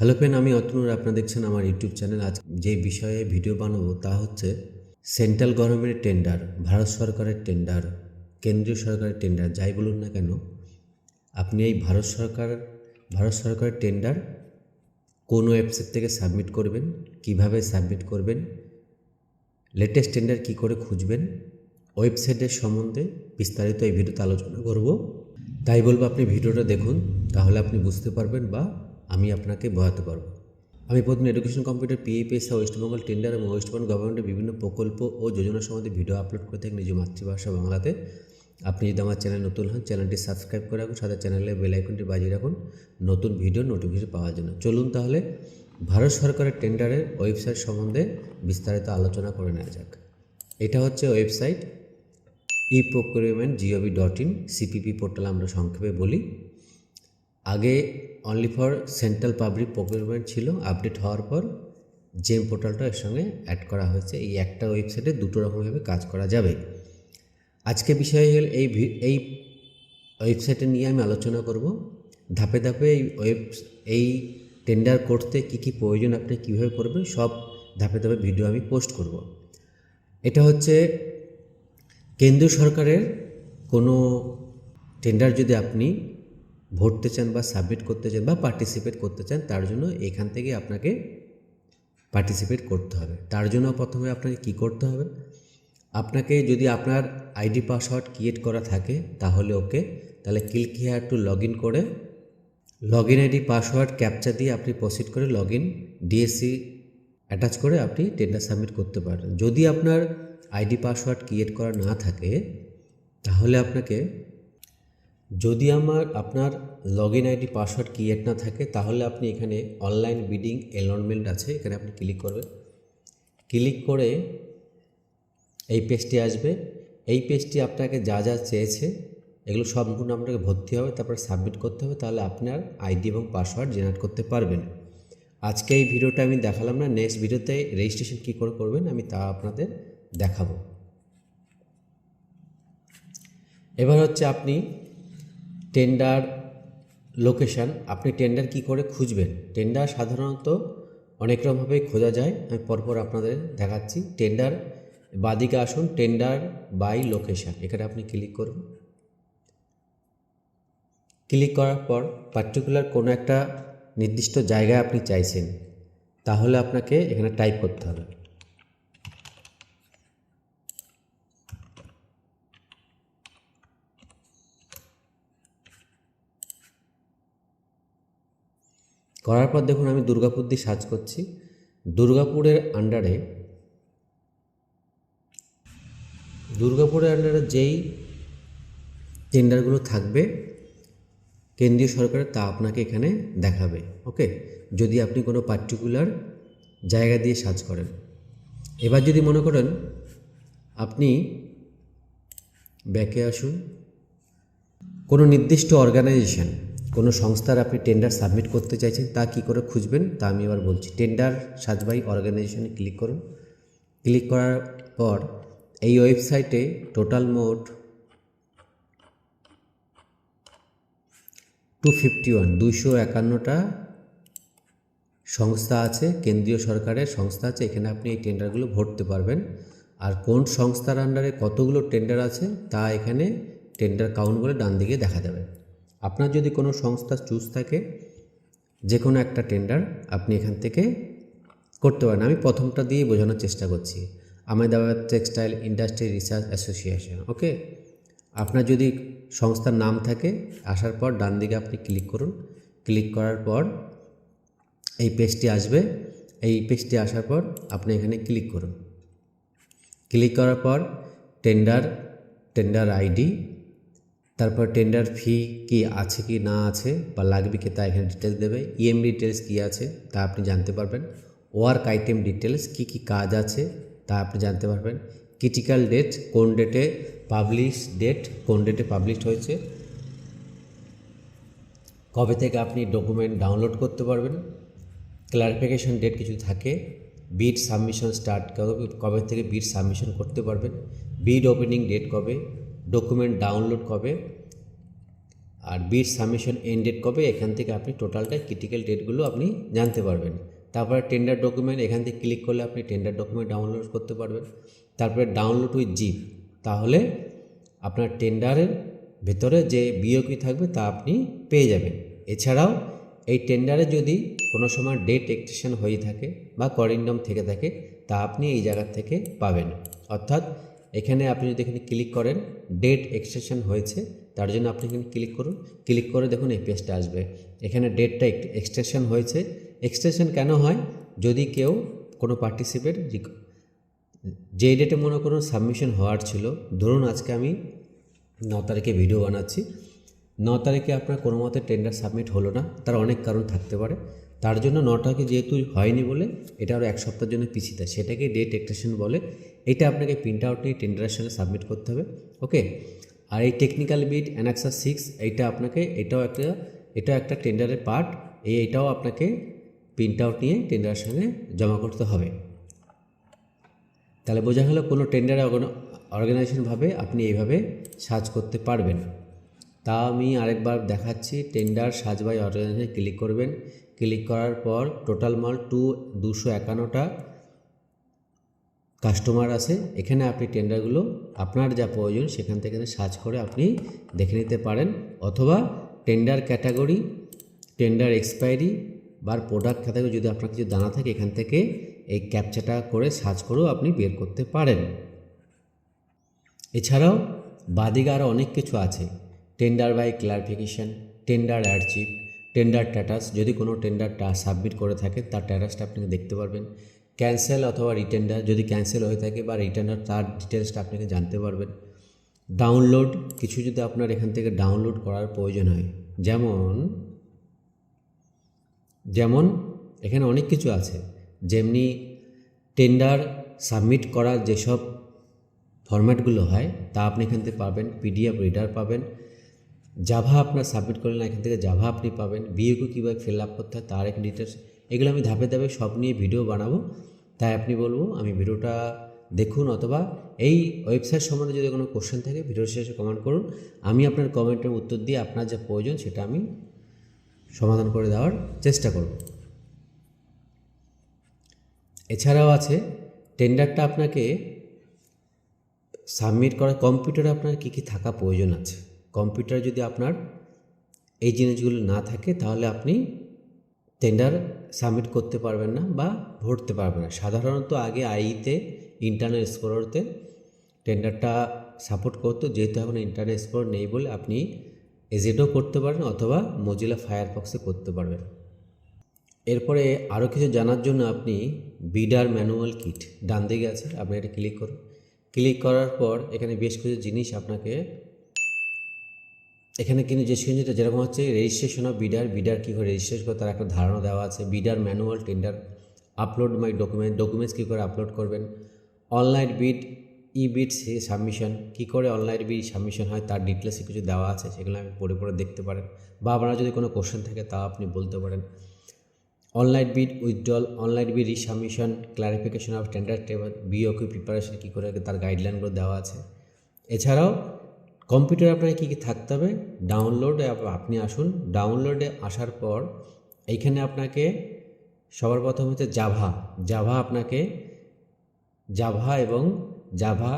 Hello friend, আমি অতনুর, আপনারা দেখছেন আমার ইউটিউব চ্যানেল। আজ যে বিষয়ে ভিডিও বানাবো তা হচ্ছে সেন্ট্রাল গভর্নমেন্টের টেন্ডার, ভারত সরকারের টেন্ডার, কেন্দ্রীয় সরকারের টেন্ডার, যাই বলুন না কেন, আপনি এই ভারত সরকার, ভারত সরকারের টেন্ডার কোন ওয়েবসাইট থেকে সাবমিট করবেন, কীভাবে সাবমিট করবেন লেটেস্ট টেন্ডার কী করে খুঁজবেন ওয়েবসাইটের সম্বন্ধে বিস্তারিত এই ভিডিওতে আলোচনা করব। তাই বলব, আপনি ভিডিওটা দেখুন, তাহলে আপনি বুঝতে পারবেন বা আমি আপনাকে বোঝাতে পারব। আমি প্রথমে এডুকেশন কম্পিউটার পিএপিএসআ ওয়েস্টবেঙ্গল টেন্ডার এবং ওয়েস্টবেঙ্গল গভর্নমেন্টের বিভিন্ন প্রকল্প ও যোজনা সম্বন্ধে ভিডিও আপলোড করে থাকি নিজ মাতৃভাষা বাংলাতে। আপনি যদি আমার চ্যানেল নতুন হন চ্যানেলটি সাবস্ক্রাইব করে রাখুন, সাথে চ্যানেলে বেল আইকনটি বাজিয়ে রাখুন। নতুন ভিডিও নোটিফিকেশন পাওয়ার জন্য। চলুন তাহলে ভারত সরকারের টেন্ডারের ওয়েবসাইট সম্বন্ধে বিস্তারিত আলোচনা করে নেওয়া যাক। এটা হচ্ছে website E procurement G O V dot in CPP portal আমরা সংক্ষেপে বলি। আগে only for central public procurement ছিল আপডেট হওয়ার পর জেম পোর্টালটা এর সঙ্গে অ্যাড করা হয়েছে। এই একটা ওয়েবসাইটে দুটো রকমভাবে কাজ করা যাবে। আজকে বিষয় হল এই এই ওয়েবসাইটে নিয়ে আমি আলোচনা করব। ধাপে ধাপে এই ওয়েব এই টেন্ডার করতে কী কী প্রয়োজন, আপনি কীভাবে করবেন, সব ধাপে ধাপে ভিডিও আমি পোস্ট করব। এটা হচ্ছে কেন্দ্রীয় সরকারের কোনো টেন্ডার যদি আপনি ভরতে চান বা সাবমিট করতে চান বা পার্টিসিপেট করতে চান, তার জন্য এখান থেকে আপনাকে পার্টিসিপেট করতে হবে। তার জন্য প্রথমে আপনাকে কি করতে হবে? আপনাকে যদি আপনার আইডি পাসওয়ার্ড ক্রিয়েট করা থাকে, তাহলে ওকে, তাহলে click here to log in করে log in ID password captcha দিয়ে আপনি প্রসিড করে লগ ইন ডিএসসি অ্যাটাচ করে আপনি টেন্ডার সাবমিট করতে পারেন যদি আপনার আইডি পাসওয়ার্ড ক্রিয়েট করা না থাকে, তাহলে আপনাকে যদি আমার, আপনার log in ID password create না থাকে, তাহলে আপনি এখানে অনলাইন বিডিং এনরোলমেন্ট আছে, এখানে আপনি ক্লিক করবেন। ক্লিক করে এই পেজটি আসবে। এই পেজটি আপনাকে যা যা চেয়েছে, এগুলো সম্পূর্ণ আপনাকে ভর্তি হবে, তারপর সাবমিট করতে হবে, তাহলে আপনার আইডি এবং পাসওয়ার্ড জেনারেট করতে পারবেন। আজকে এই ভিডিওটা আমি দেখালাম না নেক্সট ভিডিওতে রেজিস্ট্রেশন কী করে করবেন, আমি তা আপনাদের দেখাবো। এবার হচ্ছে আপনি টেন্ডার লোকেশান, আপনি টেন্ডার কি করে খুঁজবেন? টেন্ডার সাধারণত অনেক রকমভাবেই খোঁজা যায়। আমি পরপর আপনাদের দেখাচ্ছি। টেন্ডার, বাদিকে আসুন, টেন্ডার বাই লোকেশান। এখানে আপনি ক্লিক করুন। ক্লিক করার পর পার্টিকুলার কোনো একটা নির্দিষ্ট জায়গায় আপনি চাইছেন, তাহলে আপনাকে এখানে টাইপ করতে হবে। করার পর দেখুন আমি দুর্গাপুর দিয়ে সার্চ করছি। দুর্গাপুরের আন্ডারে দুর্গাপুরের আন্ডারে যেই টেন্ডারগুলো থাকবে, কেন্দ্রীয় সরকারের তা আপনাকে এখানে দেখাবে ওকে যদি আপনি কোনো পার্টিকুলার জায়গা দিয়ে সার্চ করেন। এবার যদি মনে করেন আপনি ব্যাকে আসুন, কোনো নির্দিষ্ট অর্গানাইজেশন কোনো সংস্থার আপনি টেন্ডার সাবমিট করতে চাইছেন, তা কী করে খুঁজবেন, তা আমি এবার বলছি। টেন্ডার সাজবাই অর্গানাইজেশনে ক্লিক করুন। ক্লিক করার পর এই ওয়েবসাইটে টোটাল মোট টু ফিফটি ওয়ান দুইশো একান্নটা সংস্থা আছে, কেন্দ্রীয় সরকারের সংস্থা আছে, এখানে আপনি এই টেন্ডারগুলো ভরতে পারবেন। আর কোন সংস্থার আন্ডারে কতগুলো টেন্ডার আছে, তা এখানে টেন্ডার কাউন্ট করে ডান দিকে দেখা যাবে। আপনার যদি কোনো সংস্থা চুজ থাকে যে কোনো একটা টেন্ডার আপনি এখান থেকে করতে পারেন। আমি প্রথমটা দিয়ে বোঝানোর চেষ্টা করছি। Ahmedabad textile industry research association, okay? আপনার যদি সংস্থার নাম থাকে, আসার পর ডান দিকে আপনি ক্লিক করুন। ক্লিক করার পর এই পেজটি আসবে। এই পেজটি আসার পর আপনি এখানে ক্লিক করুন। ক্লিক করার পর টেন্ডার টেন্ডার আইডি তারপর টেন্ডার ফি কি আছে কি না আছে বা লাগবে কি তা এখানে ডিটেলস দেবে ইএম ডিটেলস কী আছে তা আপনি জানতে পারবেন ওয়ার্ক আইটেম ডিটেলস কি কি কাজ আছে তা আপনি জানতে পারবেন ক্রিটিক্যাল ডেট কোন ডেটে পাবলিশ ডেট কোন ডেটে পাবলিশ হয়েছে, কবে থেকে আপনি ডকুমেন্ট ডাউনলোড করতে পারবেন ক্লারিফিকেশন ডেট কিছু থাকে বিড সাবমিশন স্টার্ট কবে থেকে বিড সাবমিশন করতে পারবেন বিড ওপেনিং ডেট কবে ডকুমেন্ট ডাউনলোড কবে আর বিট সাবমিশন এন্ড ডেট কবে, এখান থেকে আপনি টোটালটা ক্রিটিক্যাল ডেটগুলো আপনি জানতে পারবেন। তারপরে টেন্ডার ডকুমেন্ট এখান থেকে ক্লিক করলে আপনি টেন্ডার ডকুমেন্ট ডাউনলোড করতে পারবেন। তারপরে ডাউনলোড উইথ জিপ তাহলে আপনার টেন্ডারের ভেতরে যে বিওকি থাকবে তা আপনি পেয়ে যাবেন। এছাড়াও এই টেন্ডারে যদি কোনো সময় ডেট এক্সটেশন হয়ে থাকে বা করিন্ডম থেকে থাকে, তা আপনি এই জায়গা থেকে পাবেন। অর্থাৎ এখানে আপনি যদি এখানে ক্লিক করেন ডেট এক্সটেশন হয়েছে, তার জন্য আপনি এখানে ক্লিক করুন। ক্লিক করে দেখুন এই পেজটা আসবে। এখানে ডেটটা এক্সটেনশন হয়েছে। এক্সটেনশন কেন হয়? যদি কেউ কোনো পার্টিসিপেট যে ডেটে মনে করুন সাবমিশন হওয়ার ছিল, ধরুন আজকে আমি ন তারিখে ভিডিও বানাচ্ছি। ন তারিখে আপনার কোনো মতে টেন্ডার সাবমিট হলো না, তার অনেক কারণ থাকতে পারে। তার জন্য ন তারিখে যেহেতু হয়নি বলে এটা আরও এক সপ্তাহের জন্য পিছিয়ে দেয়। সেটাকে ডেট এক্সটেনশন বলে। এটা আপনাকে প্রিন্ট আউট নিয়ে টেন্ডারের সঙ্গে সাবমিট করতে হবে ওকে আর এই টেকনিক্যাল বিট অ্যানাক্সার সিক্স এইটা আপনাকে, এটাও একটা এটাও একটা টেন্ডারের পার্ট এই এটাও আপনাকে প্রিন্ট আউট নিয়ে টেন্ডারের সঙ্গে জমা করতে হবে। তাহলে বোঝা গেল কোনো টেন্ডার অর্গানাইজেশনভাবে আপনি এইভাবে সার্চ করতে পারবেন। তা আমি আরেকবার দেখাচ্ছি টেন্ডার সার্চ বাই অর্গানাইজেশনে ক্লিক করবেন। ক্লিক করার পর টোটাল মাল টু দুশো একান্নটা কাস্টমার আছে। এখানে আপনি টেন্ডারগুলো আপনার যা প্রয়োজন সেখান থেকে সার্চ করে আপনি দেখে নিতে পারেন। অথবা টেন্ডার ক্যাটাগরি, টেন্ডার এক্সপায়ারি বা প্রোডাক্ট ক্যাটাগরি যদি আপনার কিছু জানা থাকে এখান থেকে এই ক্যাপচাটা করে সার্চ করেও আপনি বের করতে পারেন। এছাড়াও বাদিকে আরও অনেক কিছু আছে। টেন্ডার বাই ক্লারিফিকেশান, টেন্ডার অ্যাডচিপ টেন্ডার স্ট্যাটাস যদি কোনো টেন্ডারটা সাবমিট করে থাকে, তার স্ট্যাটাসটা আপনাকে দেখতে পারবেন। ক্যান্সেল অথবা রিটেন্ডার যদি ক্যান্সেল হয়ে থাকে বা রিটেন্ডার তার ডিটেলসটা আপনাকে জানতে পারবেন। ডাউনলোড কিছু যদি আপনার এখান থেকে ডাউনলোড করার প্রয়োজন হয়, যেমন যেমন এখানে অনেক কিছু আছে। যেমনি টেন্ডার সাবমিট করার যেসব ফরম্যাটগুলো হয়, তা আপনি এখান থেকে পাবেন পিডিএফ রিডার পাবেন। জাভা আপনার সাবমিট করলেন এখান থেকে জাভা আপনি পাবেন। বিএকু কীভাবে ফিল আপ করতে হয়, তার এক ডিটেলস এগুলো আমি ধাপে ধাপে সব নিয়ে ভিডিও বানাবো। তাই আপনি বলব, আমি ভিডিওটা দেখুন অথবা এই ওয়েবসাইট সম্বন্ধে যদি কোনো কোশ্চেন থাকে ভিডিওর শেষে কমেন্ট করুন। আমি আপনার কমেন্টের উত্তর দিয়ে আপনার যা প্রয়োজন, সেটা আমি সমাধান করে দেওয়ার চেষ্টা করব। এছাড়াও আছে টেন্ডারটা আপনাকে সাবমিট করা কম্পিউটারে আপনার কী কী থাকা প্রয়োজন আছে? কম্পিউটার যদি আপনার এই জিনিসগুলো না থাকে, তাহলে আপনি টেন্ডার সাবমিট করতে পারবেন না বা ভরতে পারবেন না। সাধারণত আগে আইতে ইন্টারনেট এক্সপ্লোরতে টেন্ডারটা সাপোর্ট করতো। যেহেতু এখন ইন্টারনেট এক্সপ্লোর নেই বলে আপনি এজেটও করতে পারেন অথবা মজিলা ফায়ারফক্সে করতে পারবেন। এরপরে আরও কিছু জানার জন্য আপনি বিডার ম্যানুয়াল কিট ডান দিকে আছে, আপনি এটা ক্লিক করুন। ক্লিক করার পর এখানে বেশ কিছু জিনিস আপনাকে এখানে কিন্তু যে জিনিসটা যেরকম হচ্ছে রেজিস্ট্রেশন অফ বিডার বিডার কী করে রেজিস্ট্রেশন করে, তার একটা ধারণা দেওয়া আছে। Bidder manual tender upload my document documents কী করে আপলোড করবেন? Online bid E bid submission কী করে অনলাইন বিড সাবমিশন হয়, তার ডিটেলসে কিছু দেওয়া আছে, সেগুলো আপনি পড়ে পড়ে দেখতে পারেন। বা আপনার যদি কোনো কোশ্চেন থাকে তা আপনি বলতে পারেন। Online bid withdrawal online bid resubmission clarification of standard table BOQ preparation কী করে, তার গাইডলাইনগুলো দেওয়া আছে। এছাড়াও কম্পিউটার আপনাকে কী কী থাকতে হবে? ডাউনলোডে আপনি আসুন। ডাউনলোডে আসার পর এইখানে আপনাকে সবার প্রথম হচ্ছে জাভা। জাভা আপনাকে জাভা এবং জাভা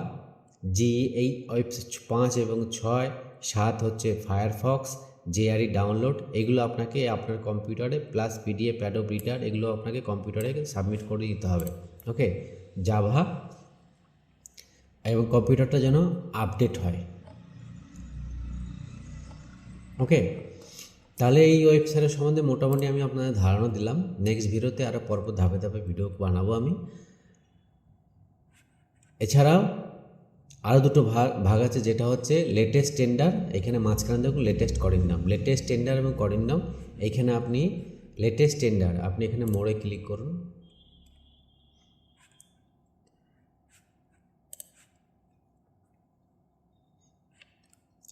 জি এই ওয়েবসাইট পাঁচ এবং ছয়, সাত হচ্ছে ফায়ারফক্স, জেআরই ডাউনলোড। এগুলো আপনাকে আপনার কম্পিউটারে প্লাস পিডিএফ, প্যাডো রিডার এগুলো আপনাকে কম্পিউটারে সাবমিট করে দিতে হবে। ওকে? জাভা এবং কম্পিউটারটা যেন আপডেট হয়। ওকে তাহলে এই ওয়েবসাইটের সম্বন্ধে মোটামুটি আমি আপনাদের ধারণা দিলাম। নেক্সট ভিডিওতে আরও পরপর ধাপে ধাপে ভিডিও বানাবো আমি। এছাড়াও আরও দুটো ভাগ ভাগ আছে, যেটা হচ্ছে লেটেস্ট টেন্ডার এখানে মাঝখানে দেখুন লেটেস্ট করিন্ডাম লেটেস্ট টেন্ডার এবং করিন্ডাম এইখানে আপনি লেটেস্ট টেন্ডার আপনি এখানে মোড়ে ক্লিক করুন।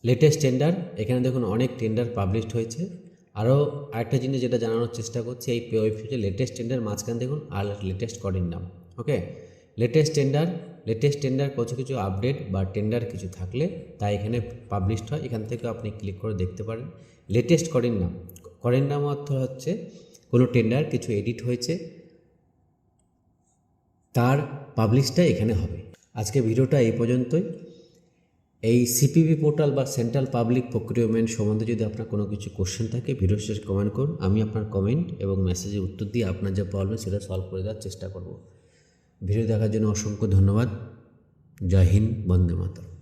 লেটেস্ট টেন্ডার এখানে দেখুন অনেক টেন্ডার পাবলিশড হয়েছে। আরও আরেকটা জিনিস যেটা জানানোর চেষ্টা করছি, এই ওয়েবসাইটে লেটেস্ট টেন্ডার মাঝখানে দেখুন আর latest corrigendum okay latest tender latest tender কিছু কিছু আপডেট বা টেন্ডার কিছু থাকলে তা এখানে পাবলিশড হয়, এখান থেকে আপনি ক্লিক করে দেখতে পারেন। লেটেস্ট করেন নাম করেন নাম অর্থ হচ্ছে কোনো টেন্ডার কিছু এডিট হয়েছে, তার পাবলিশটা এখানে হবে। আজকে ভিডিওটা এই পর্যন্তই। এই সিপিবি পোর্টাল বা সেন্ট্রাল পাবলিক প্রক্রিয়মেন্ট সম্বন্ধে যদি আপনার কোনো কিছু কোশ্চেন থাকে ভিডিও শেষ কমেন্ট করুন। আমি আপনার কমেন্ট এবং মেসেজের উত্তর দিয়ে আপনার যা প্রবলেম সেটা সলভ করে দেওয়ার চেষ্টা করব। ভিডিও দেখার জন্য অসংখ্য ধন্যবাদ। জয় হিন্দ, বন্দে মাতরম।